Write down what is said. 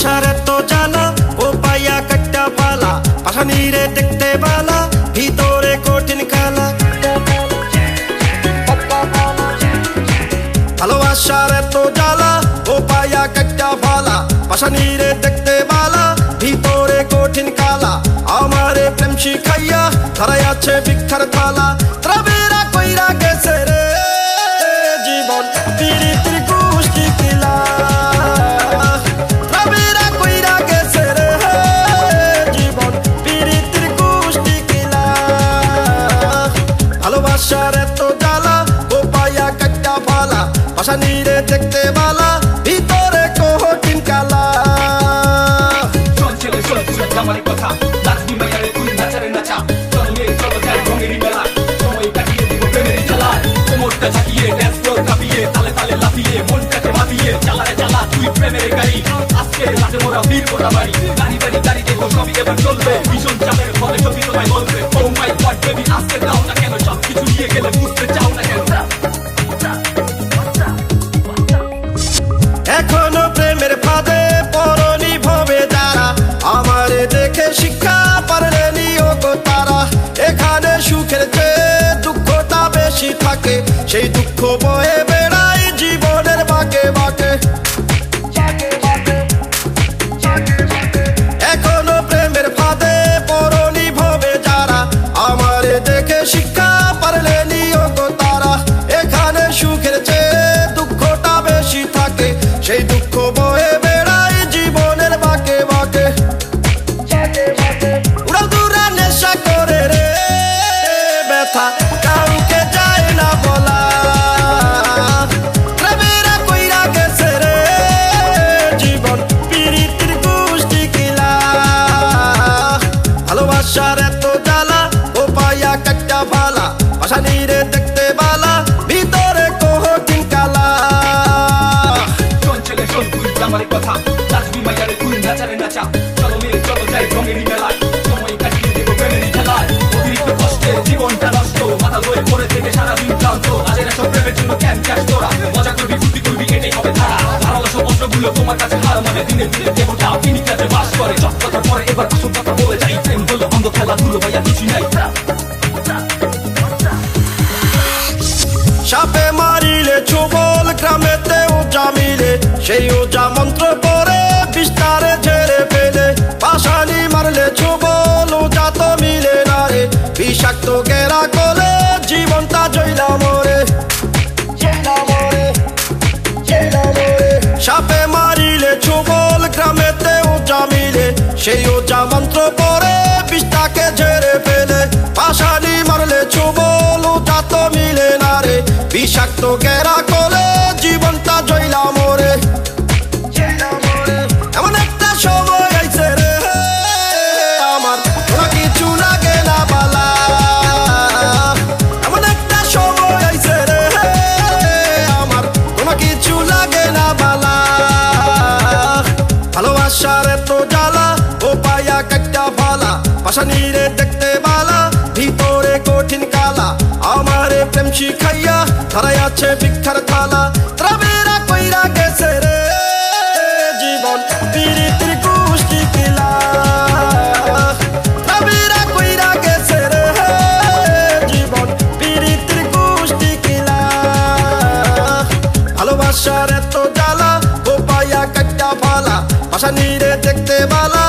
সংসার তো জানা, ও পাইয়া কাট্টা পালা পাশানি রে দেখতে বালা, ভিতরে কঠিন খালা। ভালোবাসার তো জ্বালা ও পাইয়া কাট্টা পালা পাশানি রে দেখতে বালা, ভিতরে কঠিন কালা আমারে প্রেম শিখাইয়া ধরাই আছে বিখ্যার থালা। ভালোবাসার এত জ্বালা ও পায়া কাটটা ভালা পাশানিরে দেখতে বালা, ভিতরে কঠিন কালা। জামাই কথা। নাচবি মাইয়ারে তুই নাচারে নাচা। চল চল যাই মেলা। সময় কাটিয়ে দিব প্রেমেরই খেলা কোমরটা ঝাঁকিয়ে ড্যান্স ফ্লোর কাঁপিয়ে, তালে তালে লাফিয়ে, মনটাকে মাতিয়ে চালারে চালা তুই প্রেমের গাড়ি। আজকে রাতে মোরা বীর মোরা বাড়ি। গাড়ি বাড়ি, গাড়ি দেখো সবই এবার চলবে। ভীষণ চাপের ফলে সবই তোমায় বলবে। ও মাই গড বেবি আজকে দাও। ভালোবাসার এত জ্বালা, ও পায়া কাটটা ভালা পাশানিরে দেখতে বালা, ভিতরে কঠিন কালা। চল ছেলে, শোন, তুই আমার কথা নাচবি মাইয়ারে তুই নাচারে নাচা। চলো মেয়ে চলো যাই রঙেরই মেলায়। সময় কাটিয়ে দেবো প্রেমেরই খেলায় অতিরিক্ত কষ্টে জীবনটা নষ্ট, মাথা ধরে পড়ে থেকে সারাদিন ক্লান্ত। আজের এসব প্রেমের জন্য ক্যান ক্যাশ তোরা মজা করবি, ফুর্তি করবি, এটাই হবে ধারা। ভালোবাসা অস্ত্রগুলো তোমার কাছে হার মানে দিনে দিনে দেহটা তিনি কাজে বাস করে। কথা পরে এবার আসল ধুলো ভাইয়া কিছু নাই সাপে মারিলে চুবল গ্রামেতে ওজা মিলে, সেই ওজা মন্ত্র পরে বিস্তারে ঝেড়ে ফেলে। তো মিলে না রে, বিষাক্ত গেরা জীবনটা জইলা মরে। সাপে মারিলে চুবল গ্রামেতে ওজা ও যা মন্ত্র পরে বিষটাকে ঝেড়ে ভালা পাশানিরে দেখতে বালা, ভিতরে কঠিন কালা। আমারে প্রেম শিখাইয়া ধরাই আছে ভিক্ষার থালা। ত্রাবেরা কইরা গেছে রে জীবন পিরিতির কুষ্টি কিলা ত্রাবেরা কইরা গেছে রে জীবন পিরিতির কুষ্টি কিলা ভালোবাসার এত জ্বালা, ও পায়া কাটটা ভালা পাশানিরে দেখতে বালা